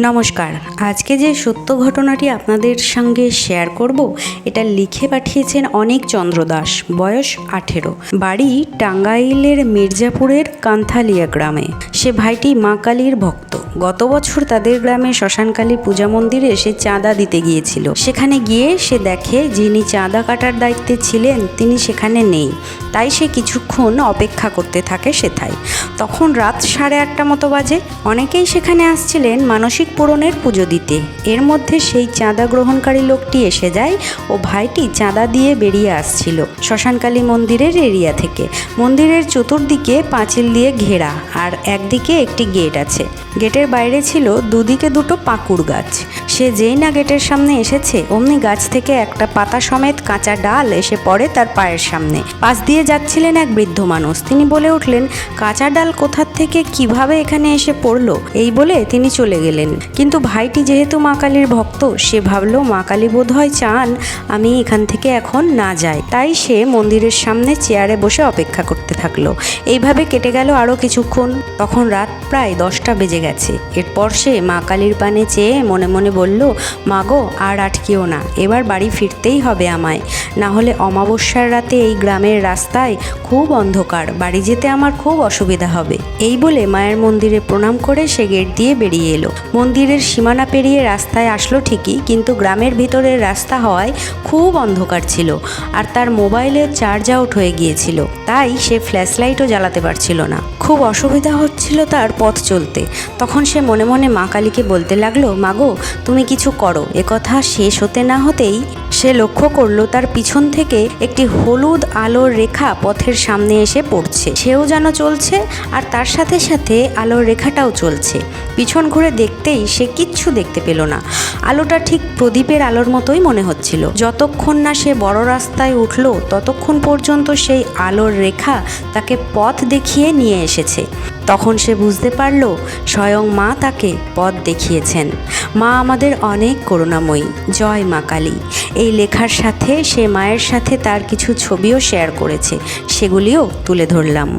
নমস্কার। আজকে যে সত্য ঘটনাটি আপনাদের সঙ্গে শেয়ার করব, এটা লিখে পাঠিয়েছেন অনেক চন্দ্র দাস বয়স আঠেরো। বাড়ি টাঙ্গাইলের মির্জাপুরের কান্থালিয়া গ্রামে। সে ভাইটি মা কালীর ভক্ত। গত বছর তাদের গ্রামে শ্মশানকালী পূজা মন্দিরে সে চাঁদা দিতে গিয়েছিল। সেখানে গিয়ে সে দেখে যিনি চাঁদা কাটার দায়িত্বে ছিলেন, তিনি সেখানে নেই। তাই সে কিছুক্ষণ অপেক্ষা করতে থাকে সেথায়। তখন রাত সাড়ে আটটা মতো বাজে। অনেকেই সেখানে আসছিলেন মানসিক পূরণের পুজো দিতে। এর মধ্যে সেই চাঁদা গ্রহণকারী লোকটি এসে যায় ও ভাইটি চাঁদা দিয়ে বেরিয়ে আসছিল শ্মশানকালী মন্দিরের এরিয়া থেকে। মন্দিরের চতুর্দিকে পাঁচিল দিয়ে ঘেরা আর একদিকে একটি গেট আছে। গেটের বাইরে ছিল দুদিকে দুটো পাকুড় গাছ। সে যেই না গেটের সামনে এসেছে, অমনি গাছ থেকে একটা পাতা সমেত কাঁচা ডাল এসে পড়ে তার পায়ের সামনে। পাশ দিয়ে যাচ্ছিলেন এক বৃদ্ধ মানুষ। তিনি বলে উঠলেন, কাঁচা ডাল কোথার থেকে কীভাবে এখানে এসে পড়ল? এই বলে তিনি চলে গেলেন। কিন্তু ভাইটি যেহেতু মা কালীর ভক্ত, সে ভাবলো, মা কালী বোধ হয় চান আমি এখান থেকে এখন না যাই। তাই সে মন্দিরের সামনে চেয়ারে বসে অপেক্ষা করতে থাকল। এইভাবে কেটে গেল আরও কিছুক্ষণ। তখন রাত প্রায় দশটা বেজে গেছে। এরপর সে মা কালীর পানে চেয়ে মনে মনে বলল মা গো আর আটকেও না, এবার বাড়ি ফিরতেই হবে আমায়। না হলে অমাবস্যার রাতে এই গ্রামের রাস্তায় খুব অন্ধকার, বাড়ি যেতে আমার খুব অসুবিধা হবে। এই বলে মায়ের মন্দিরে প্রণাম করে সে গেট দিয়ে বেরিয়ে এলো। মন্দিরের সীমানা পেরিয়ে রাস্তায় আসলো ঠিকই, কিন্তু গ্রামের ভিতরের রাস্তা হওয়ায় খুব অন্ধকার ছিল, আর তার মোবাইলের চার্জ আউট হয়ে গিয়েছিল, তাই সে ফ্ল্যাশ লাইটও জ্বালাতে পারছিল না। খুব অসুবিধা হচ্ছিল তার পথ চলতে। তখন সে মনে মনে মা কালীকে বলতে লাগল, মাগো তুমি কিছু করো কথা শেষ হতে না হতেই সে লক্ষ্য করল তার পিছন থেকে একটি হলুদ আলোর রেখা পথের সামনে এসে পড়ছে। সেও যেন চলছে আর তার সাথে সাথে আলোর রেখাটাও চলছে। পিছন ঘুরে দেখতেই সে কিচ্ছু দেখতে পেল না। আলোটা ঠিক প্রদীপের আলোর মতোই মনে হচ্ছিল। যতক্ষণ না সে বড় রাস্তায় উঠল, ততক্ষণ পর্যন্ত সেই আলোর রেখা তাকে পথ দেখিয়ে নিয়ে এসেছে। তখন সে বুঝতে পারল, স্বয়ং মা তাকে পথ দেখিয়েছেন। মা আমাদের অনেক করুণাময়ী। জয় মা কালী। এই লেখার সাথে সে মায়ের সাথে তার কিছু ছবিও শেয়ার করেছে। সেগুলিও তুলে ধরলাম।